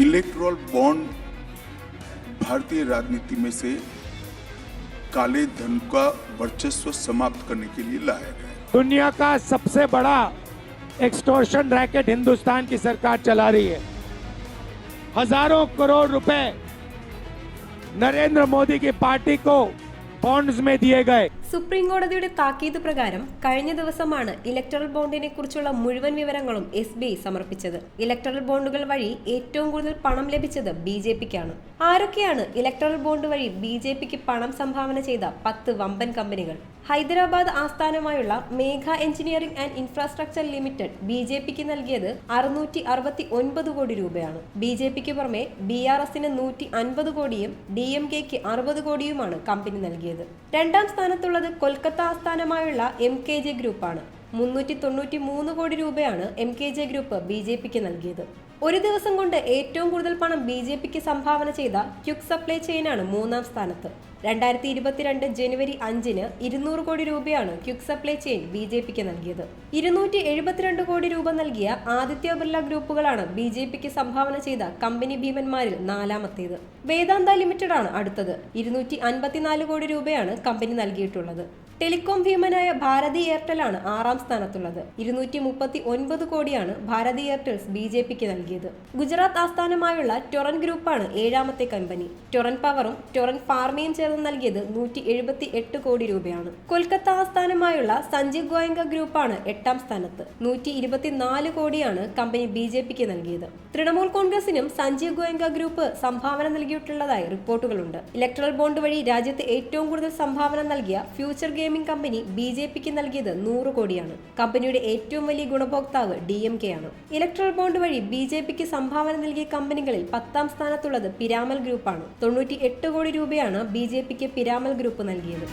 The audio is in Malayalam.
इलेक्ट्रल बॉन्ड भारतीय राजनीति में से काले धन का वर्चस्व समाप्त करने के लिए लाया गया दुनिया का सबसे बड़ा एक्सटोर्शन रैकेट हिंदुस्तान की सरकार चला रही है। हज़ारों करोड़ रुपए नरेंद्र मोदी की पार्टी को बॉन्ड्स में दिए गए। സുപ്രീം കോടതിയുടെ താക്കീത് പ്രകാരം കഴിഞ്ഞ ദിവസമാണ് ഇലക്ടറൽ ബോണ്ടിനെ കുറിച്ചുള്ള മുഴുവൻ വിവരങ്ങളും എസ് ബി ഐ സമർപ്പിച്ചത്. ഇലക്ടറൽ ബോണ്ടുകൾ വഴി ഏറ്റവും കൂടുതൽ പണം ലഭിച്ചത് ബി ജെ പിക്കാണ്. ആരൊക്കെയാണ് ഇലക്ടറൽ ബോണ്ട് വഴി ബി ജെ പിക്ക് പണം സംഭാവന ചെയ്ത പത്ത് വമ്പൻ കമ്പനികൾ? ഹൈദരാബാദ് ആസ്ഥാനമായുള്ള Megha engineering and infrastructure limited B J പിക്ക് നൽകിയത് അറുന്നൂറ്റി അറുപത്തി ഒൻപത് കോടി രൂപയാണ്. ബി ജെ പിക്ക് പുറമെ ബി ആർ എസിന് നൂറ്റി അൻപത് കോടിയും ഡി എം കെക്ക് അറുപത് കോടിയുമാണ് കമ്പനി നൽകിയത്. രണ്ടാം സ്ഥാനത്തുള്ളത് കൊൽക്കത്ത ആസ്ഥാനമായുള്ള എം കെ ജെ ഗ്രൂപ്പാണ് മുന്നൂറ്റി തൊണ്ണൂറ്റി മൂന്ന് കോടി രൂപയാണ് M K J group B J പിക്ക് നൽകിയത്. ഒരു ദിവസം കൊണ്ട് ഏറ്റവും കൂടുതൽ പണം ബി ജെ പിക്ക് സംഭാവന ചെയ്ത ക്യുക് സപ്ലൈ ചെയിനാണ് മൂന്നാം സ്ഥാനത്ത്. രണ്ടായിരത്തി ഇരുപത്തിരണ്ട് ജനുവരി അഞ്ചിന് ഇരുന്നൂറ് കോടി രൂപയാണ് quick supply chain B J പിക്ക് നൽകിയത്. ഇരുന്നൂറ്റി എഴുപത്തിരണ്ട് കോടി രൂപ നൽകിയ ആദിത്യ ബിർല ഗ്രൂപ്പുകളാണ് ബി ജെ പിക്ക് സംഭാവന ചെയ്ത കമ്പനി ഭീമന്മാരിൽ നാലാമത്തേത്. വേദാന്ത ലിമിറ്റഡ് ആണ് അടുത്തത്. ഇരുന്നൂറ്റി അൻപത്തിനാല് കോടി രൂപയാണ് കമ്പനി നൽകിയിട്ടുള്ളത്. ടെലികോം ഭീമനായ ഭാരതി എയർടെൽ ആണ് ആറാം സ്ഥാനത്തുള്ളത്. ഇരുന്നൂറ്റി മുപ്പത്തി ഒൻപത് കോടിയാണ് ഭാരതി എയർടെൽസ് ബി ജെ പിക്ക് നൽകിയത്. ഗുജറാത്ത് ആസ്ഥാനമായുള്ള ടൊറൻ ഗ്രൂപ്പാണ് ഏഴാമത്തെ കമ്പനി. ടൊറൻ പവറും ടൊറൻ ഫാർമയും ചേർന്ന് നൽകിയത് നൂറ്റി എഴുപത്തി എട്ട് കോടി രൂപയാണ്. കൊൽക്കത്ത ആസ്ഥാനമായുള്ള സഞ്ജീവ് ഗോയങ്ക ഗ്രൂപ്പാണ് എട്ടാം സ്ഥാനത്ത്. നൂറ്റി ഇരുപത്തിനാല് കോടിയാണ് കമ്പനി ബി ജെ പിക്ക് നൽകിയത്. തൃണമൂൽ കോൺഗ്രസിനും സഞ്ജീവ് ഗോയങ്ക ഗ്രൂപ്പ് സംഭാവന നൽകിയിട്ടുള്ളതായി റിപ്പോർട്ടുകളുണ്ട്. ഇലക്ട്രൽ ബോണ്ട് വഴി രാജ്യത്ത് ഏറ്റവും കൂടുതൽ സംഭാവന നൽകിയ future gaming company B J പിക്ക് നൽകിയത് നൂറ് കോടിയാണ്. കമ്പനിയുടെ ഏറ്റവും വലിയ ഗുണഭോക്താവ് ഡി എം കെ ആണ് ഇലക്ട്രൽ ബോണ്ട് വഴി ബി ജെ പിക്ക് സംഭാവന നൽകിയ കമ്പനികളിൽ പത്താം സ്ഥാനത്തുള്ളത് പിരാമൽ ഗ്രൂപ്പാണ്. തൊണ്ണൂറ്റി എട്ട് കോടി രൂപയാണ് ബി ജെ പിക്ക് പിരാമൽ ഗ്രൂപ്പ് നൽകിയത്.